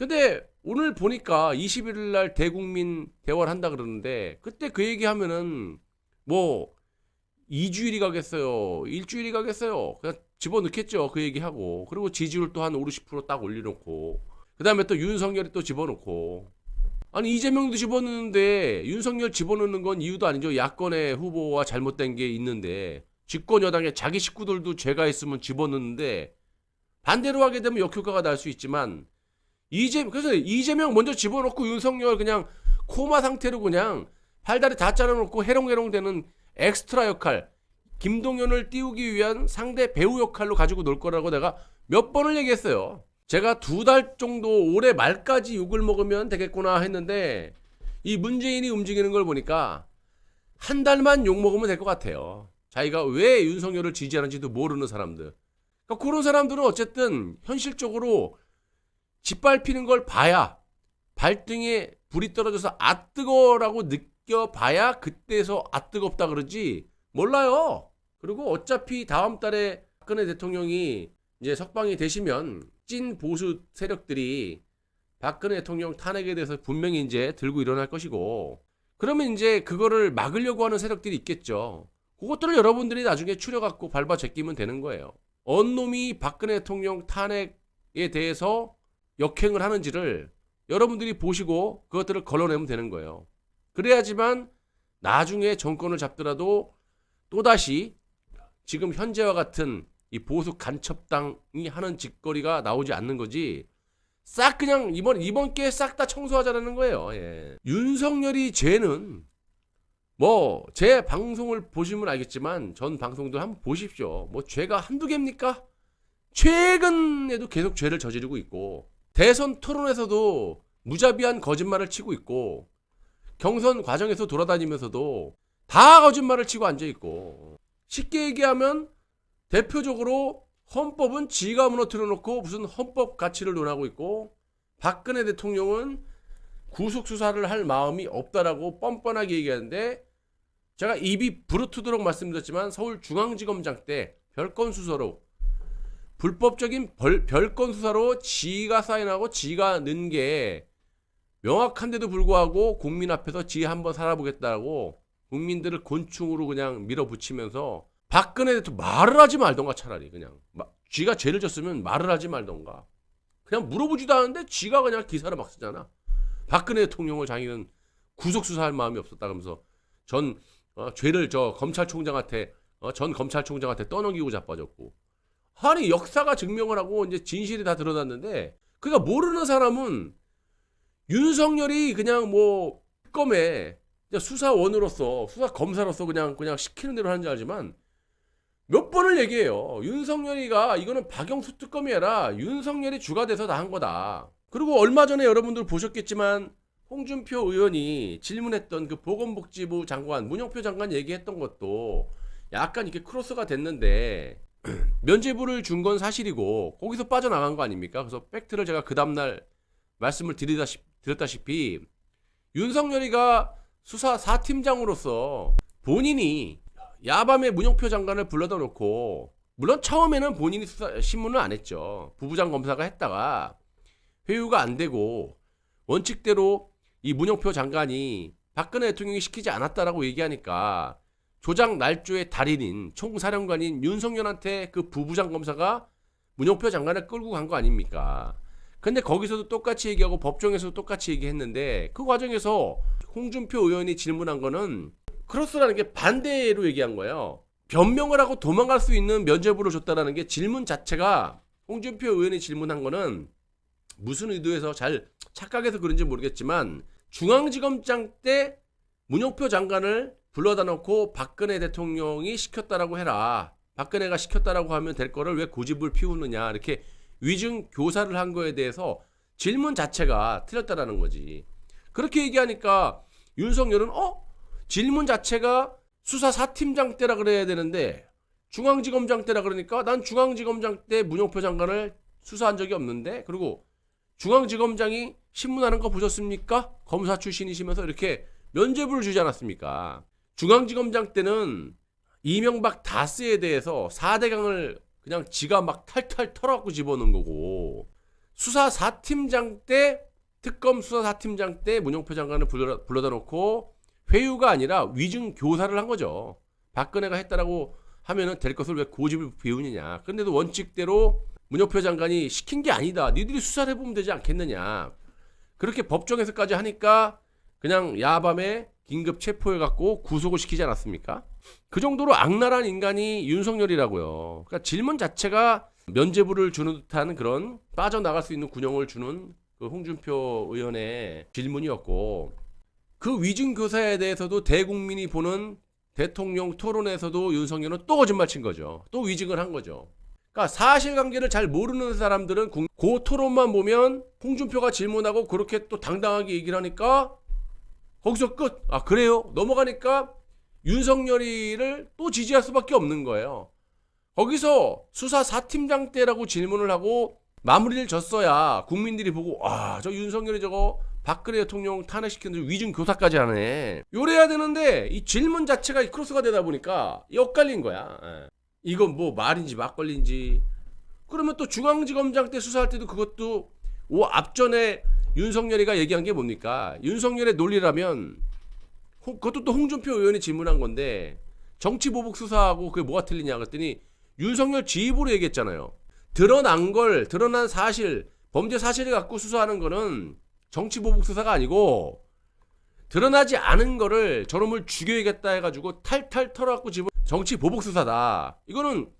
근데 오늘 보니까 21일 날 대국민 대화를 한다 그러는데 그때 그 얘기 하면은 뭐 2주일이 가겠어요. 일주일이 가겠어요. 그냥 집어넣겠죠. 그 얘기하고. 그리고 지지율 또 한 5, 60%딱 올려놓고. 그 다음에 또 윤석열이 또 집어넣고. 아니, 이재명도 집어넣는데 윤석열 집어넣는 건 이유도 아니죠. 야권의 후보와 잘못된 게 있는데. 집권 여당의 자기 식구들도 죄가 있으면 집어넣는데 반대로 하게 되면 역효과가 날 수 있지만 이재 그래서 이재명 먼저 집어넣고 윤석열 그냥 코마 상태로 그냥 팔다리 다 잘라놓고 해롱해롱 되는 엑스트라 역할 김동연을 띄우기 위한 상대 배우 역할로 가지고 놀 거라고 내가 몇 번을 얘기했어요. 제가 두 달 정도 올해 말까지 욕을 먹으면 되겠구나 했는데 이 문재인이 움직이는 걸 보니까 한 달만 욕 먹으면 될 것 같아요. 자기가 왜 윤석열을 지지하는지도 모르는 사람들. 그러니까 그런 사람들은 어쨌든 현실적으로 짓밟히는 걸 봐야 발등에 불이 떨어져서 아 뜨거라고 느껴봐야 그때서 아 뜨겁다 그러지 몰라요. 그리고 어차피 다음 달에 박근혜 대통령이 이제 석방이 되시면 찐 보수 세력들이 박근혜 대통령 탄핵에 대해서 분명히 이제 들고 일어날 것이고 그러면 이제 그거를 막으려고 하는 세력들이 있겠죠. 그것들을 여러분들이 나중에 추려갖고 밟아 제끼면 되는 거예요. 언 놈이 박근혜 대통령 탄핵에 대해서 역행을 하는지를 여러분들이 보시고 그것들을 걸러내면 되는 거예요. 그래야지만 나중에 정권을 잡더라도 또다시 지금 현재와 같은 이 보수 간첩당이 하는 짓거리가 나오지 않는 거지. 싹 그냥 이번 이번 기회에 싹 다 청소하자라는 거예요. 예. 윤석열이 죄는 뭐 제 방송을 보시면 알겠지만 전 방송들 한번 보십시오. 뭐 죄가 한두 개입니까? 최근에도 계속 죄를 저지르고 있고 대선 토론에서도 무자비한 거짓말을 치고 있고 경선 과정에서 돌아다니면서도 다 거짓말을 치고 앉아 있고 쉽게 얘기하면 대표적으로 헌법은 지가 무너뜨려 놓고 무슨 헌법 가치를 논하고 있고 박근혜 대통령은 구속 수사를 할 마음이 없다라고 뻔뻔하게 얘기하는데 제가 입이 부르트도록 말씀드렸지만 서울중앙지검장 때 별건 수사로 불법적인 벌, 별건 수사로 지가 사인하고 지가 넣은 게 명확한데도 불구하고 국민 앞에서 지 한번 살아보겠다고 국민들을 곤충으로 그냥 밀어붙이면서 박근혜 대통령 말을 하지 말던가 차라리 그냥. 마- 쥐가 죄를 졌으면 말을 하지 말던가. 그냥 물어보지도 않는데 쥐가 그냥 기사를 막 쓰잖아. 박근혜 대통령을 자기는 구속 수사할 마음이 없었다면서 전 어, 죄를 저 검찰총장한테 어, 전 검찰총장한테 떠넘기고 자빠졌고 아니 역사가 증명을 하고 이제 진실이 다 드러났는데 그러니까 모르는 사람은 윤석열이 그냥 뭐 특검에 수사원으로서 수사 검사로서 그냥 그냥 시키는 대로 하는 줄 알지만 몇 번을 얘기해요. 윤석열이가 이거는 박영수 특검이 아니라 윤석열이 주가 돼서 다 한 거다. 그리고 얼마 전에 여러분들 보셨겠지만 홍준표 의원이 질문했던 그 보건복지부 장관 문영표 장관 얘기했던 것도 약간 이렇게 크로스가 됐는데 면죄부를 준 건 사실이고 거기서 빠져나간 거 아닙니까? 그래서 팩트를 제가 그 다음날 말씀을 드리다시, 드렸다시피 윤석열이가 수사 4팀장으로서 본인이 야밤에 문영표 장관을 불러다 놓고 물론 처음에는 본인이 수사, 신문을 안 했죠. 부부장 검사가 했다가 회유가 안 되고 원칙대로 이 문영표 장관이 박근혜 대통령이 시키지 않았다라고 얘기하니까 조작 날조의 달인인 총사령관인 윤석열한테 그 부부장 검사가 문영표 장관을 끌고 간 거 아닙니까? 근데 거기서도 똑같이 얘기하고 법정에서도 똑같이 얘기했는데 그 과정에서 홍준표 의원이 질문한 거는 크로스라는 게 반대로 얘기한 거예요. 변명을 하고 도망갈 수 있는 면죄부를 줬다라는 게 질문 자체가 홍준표 의원이 질문한 거는 무슨 의도에서 잘 착각해서 그런지 모르겠지만 중앙지검장 때 문영표 장관을 불러다 놓고 박근혜 대통령이 시켰다라고 해라. 박근혜가 시켰다라고 하면 될 거를 왜 고집을 피우느냐. 이렇게 위증 교사를 한 거에 대해서 질문 자체가 틀렸다라는 거지. 그렇게 얘기하니까 윤석열은 어? 질문 자체가 수사 4팀장 때라 그래야 되는데 중앙지검장 때라 그러니까 난 중앙지검장 때 문영표 장관을 수사한 적이 없는데 그리고 중앙지검장이 신문하는 거 보셨습니까? 검사 출신이시면서 이렇게 면죄부를 주지 않았습니까? 중앙지검장 때는 이명박 다스에 대해서 4대강을 그냥 지가 막 탈탈 털어갖고 집어넣은 거고 수사 4팀장 때 특검 수사 4팀장 때 문영표 장관을 불러, 불러다 놓고 회유가 아니라 위증 교사를 한 거죠. 박근혜가 했다라고 하면은 될 것을 왜 고집을 비우느냐. 그런데도 원칙대로 문영표 장관이 시킨 게 아니다. 니들이 수사를 해보면 되지 않겠느냐. 그렇게 법정에서까지 하니까 그냥 야밤에 긴급 체포해갖고 구속을 시키지 않았습니까? 그 정도로 악랄한 인간이 윤석열이라고요. 그러니까 질문 자체가 면죄부를 주는 듯한 그런 빠져나갈 수 있는 군용을 주는 그 홍준표 의원의 질문이었고 그 위증 교사에 대해서도 대국민이 보는 대통령 토론에서도 윤석열은 또 거짓말 친 거죠. 또 위증을 한 거죠. 그러니까 사실관계를 잘 모르는 사람들은 그 토론만 보면 홍준표가 질문하고 그렇게 또 당당하게 얘기를 하니까 거기서 끝. 아 그래요? 넘어가니까 윤석열이를 또 지지할 수밖에 없는 거예요. 거기서 수사 4팀장 때라고 질문을 하고 마무리를 졌어야 국민들이 보고 아 저 윤석열이 저거 박근혜 대통령 탄핵시키는 위증 교사까지 하네. 요래야 되는데 이 질문 자체가 크로스가 되다 보니까 엇갈린 거야. 예. 이건 뭐 말인지 막걸리인지. 그러면 또 중앙지검장 때 수사할 때도 그것도 오 앞전에 윤석열이가 얘기한 게 뭡니까? 윤석열의 논리라면 홍- 그것도 또 홍준표 의원이 질문한 건데 정치 보복 수사하고 그게 뭐가 틀리냐 그랬더니 윤석열 지휘부로 얘기했잖아요. 드러난 걸 드러난 사실 범죄 사실을 갖고 수사하는 거는 정치 보복 수사가 아니고 드러나지 않은 거를 저놈을 죽여야겠다 해가지고 탈탈 털어갖고 집어 정치 보복 수사다. 이거는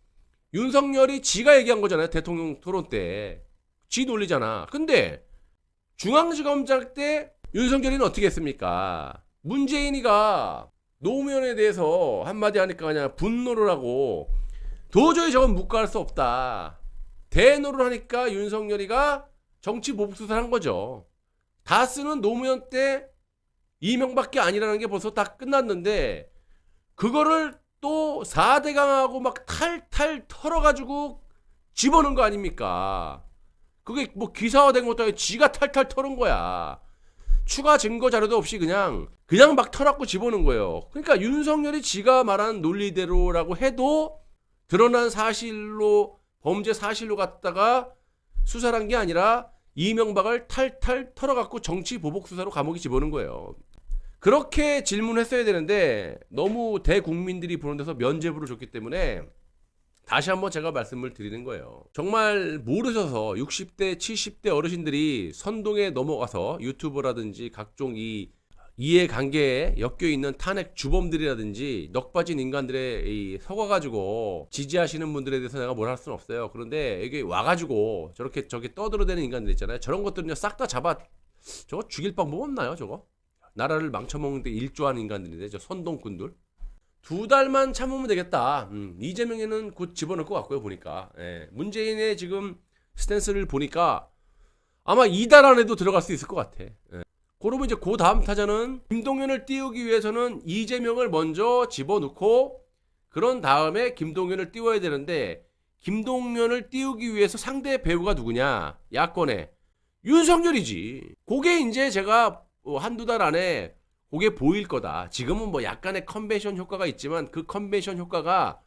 윤석열이 지가 얘기한 거잖아요. 대통령 토론 때. 지 논리잖아. 근데 중앙지검장 때 윤석열이는 어떻게 했습니까? 문재인이가 노무현에 대해서 한마디 하니까 그냥 분노를 하고 도저히 저건 묵과할 수 없다. 대노를 하니까 윤석열이가 정치 보복 수사를 한 거죠. 다스는 노무현 때 이명밖에 아니라는 게 벌써 다 끝났는데 그거를 또 4대강하고 막 탈탈 털어가지고 집어넣은 거 아닙니까? 그게 뭐 기사화된 것도 아니고 지가 탈탈 털은 거야. 추가 증거 자료도 없이 그냥 그냥 막 털었고 집어넣은 거예요. 그러니까 윤석열이 지가 말한 논리대로라고 해도 드러난 사실로 범죄 사실로 갖다가 수사를 한 게 아니라 이명박을 탈탈 털어갖고 정치 보복 수사로 감옥에 집어넣은 거예요. 그렇게 질문했어야 되는데 너무 대국민들이 보는 데서 면죄부를 줬기 때문에 다시 한번 제가 말씀을 드리는 거예요. 정말 모르셔서 60대, 70대 어르신들이 선동에 넘어가서 유튜브라든지 각종 이 이해관계에 엮여 있는 탄핵 주범들이라든지 넉빠진 인간들의 이 속아가지고 지지하시는 분들에 대해서 내가 뭘 할 수는 없어요. 그런데 여기 와가지고 저렇게 저기 떠들어대는 인간들 있잖아요. 저런 것들은요 싹 다 잡아 저거 죽일 방법 없나요? 저거 나라를 망쳐먹는데 일조하는 인간들인데 저 선동꾼들 두 달만 참으면 되겠다. 음, 이재명에는 곧 집어넣을 것 같고요 보니까 예, 문재인의 지금 스탠스를 보니까 아마 이 달 안에도 들어갈 수 있을 것 같아. 예. 그러면 이제 그 다음 타자는 김동연을 띄우기 위해서는 이재명을 먼저 집어넣고 그런 다음에 김동연을 띄워야 되는데 김동연을 띄우기 위해서 상대 배우가 누구냐? 야권에 윤석열이지. 그게 이제 제가 어, 한두 달 안에 그게 보일 거다. 지금은 뭐 약간의 컨벤션 효과가 있지만 그 컨벤션 효과가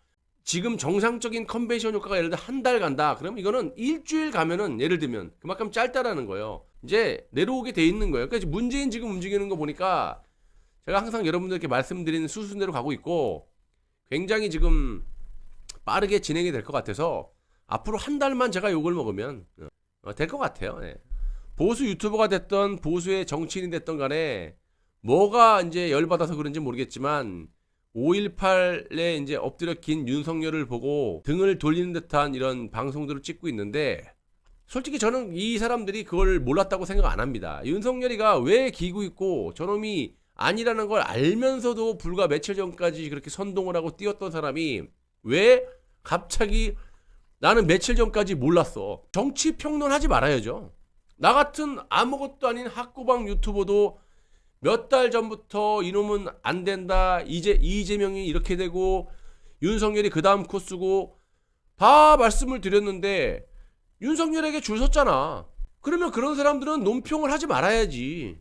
지금 정상적인 컨벤션 효과가 예를 들어 한 달 간다. 그럼 이거는 일주일 가면은 예를 들면 그만큼 짧다라는 거예요. 이제 내려오게 돼 있는 거예요. 그러니까 문재인 지금 움직이는 거 보니까 제가 항상 여러분들께 말씀드리는 수순대로 가고 있고 굉장히 지금 빠르게 진행이 될 것 같아서 앞으로 한 달만 제가 욕을 먹으면 어, 될것 같아요. 예. 보수 유튜버가 됐던 보수의 정치인이 됐던 간에 뭐가 이제 열받아서 그런지 모르겠지만 5.18에 이제 엎드려 긴 윤석열을 보고 등을 돌리는 듯한 이런 방송들을 찍고 있는데 솔직히 저는 이 사람들이 그걸 몰랐다고 생각 안 합니다. 윤석열이가 왜 기고 있고 저놈이 아니라는 걸 알면서도 불과 며칠 전까지 그렇게 선동을 하고 뛰었던 사람이 왜 갑자기 나는 며칠 전까지 몰랐어. 정치 평론하지 말아야죠. 나 같은 아무것도 아닌 학구방 유튜버도 몇 달 전부터 이놈은 안 된다. 이제 이재명이 이렇게 되고 윤석열이 그 다음 코스고 다 말씀을 드렸는데 윤석열에게 줄 섰잖아. 그러면 그런 사람들은 논평을 하지 말아야지.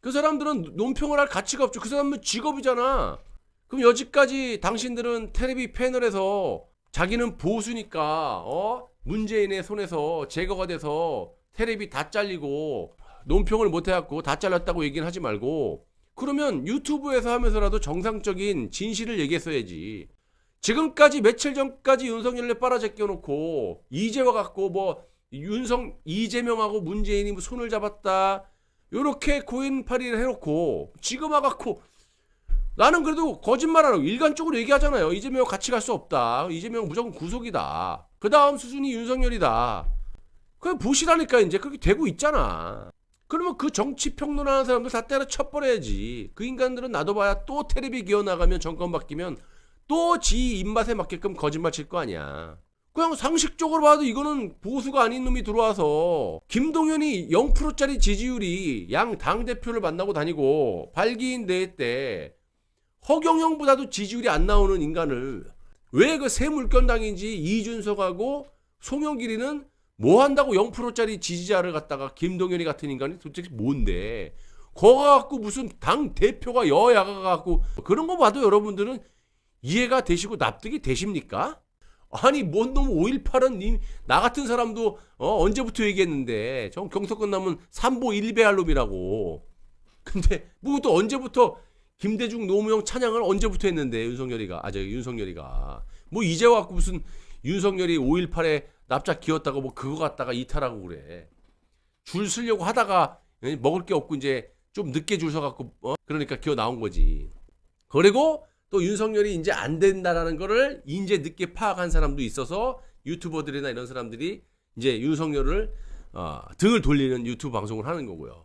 그 사람들은 논평을 할 가치가 없죠. 그 사람은 직업이잖아. 그럼 여지까지 당신들은 텔레비 패널에서 자기는 보수니까 어 문재인의 손에서 제거가 돼서 테레비 다 잘리고 논평을 못 해갖고 다 잘렸다고 얘기는 하지 말고 그러면 유튜브에서 하면서라도 정상적인 진실을 얘기했어야지. 지금까지 며칠 전까지 윤석열을 빨아제껴 놓고 이제와 갖고 뭐 윤석 이재명하고 문재인이 뭐 손을 잡았다 요렇게 고인팔이를 해놓고 지금 와갖고 나는 그래도 거짓말 안 하고 일관적으로 얘기하잖아요. 이재명 같이 갈 수 없다. 이재명 무조건 구속이다. 그 다음 수순이 윤석열이다. 그냥 보시라니까 이제 그렇게 되고 있잖아. 그러면 그 정치 평론하는 사람들 다 때려 쳐버려야지. 그 인간들은 놔둬봐야 또 테레비 기어 나가면 정권 바뀌면 또 지 입맛에 맞게끔 거짓말 칠 거 아니야. 그냥 상식적으로 봐도 이거는 보수가 아닌 놈이 들어와서 김동연이 0%짜리 지지율이 양 당 대표를 만나고 다니고 발기인 대회 때 허경영보다도 지지율이 안 나오는 인간을 왜 그 새 물건당인지 이준석하고 송영길이는 뭐 한다고 0%짜리 지지자를 갖다가 김동연이 같은 인간이 도대체 뭔데? 거가 갖고 무슨 당 대표가 여야가 갖고 그런 거 봐도 여러분들은 이해가 되시고 납득이 되십니까? 아니 뭔 놈 5.18은 나 같은 사람도 어, 언제부터 얘기했는데 전 경서 끝나면 삼보 1배할 놈이라고 근데 뭐 또 언제부터 김대중 노무현 찬양을 언제부터 했는데 윤석열이가 아저 윤석열이가 뭐 이제 와갖고 무슨 윤석열이 5.18에 납작 기었다고 뭐 그거 갖다가 이탈하고 그래 줄 서려고 하다가 예, 먹을 게 없고 이제 좀 늦게 줄 서갖고 어? 그러니까 기어 나온 거지 그리고 또 윤석열이 이제 안 된다라는 거를 이제 늦게 파악한 사람도 있어서 유튜버들이나 이런 사람들이 이제 윤석열을 어, 등을 돌리는 유튜브 방송을 하는 거고요.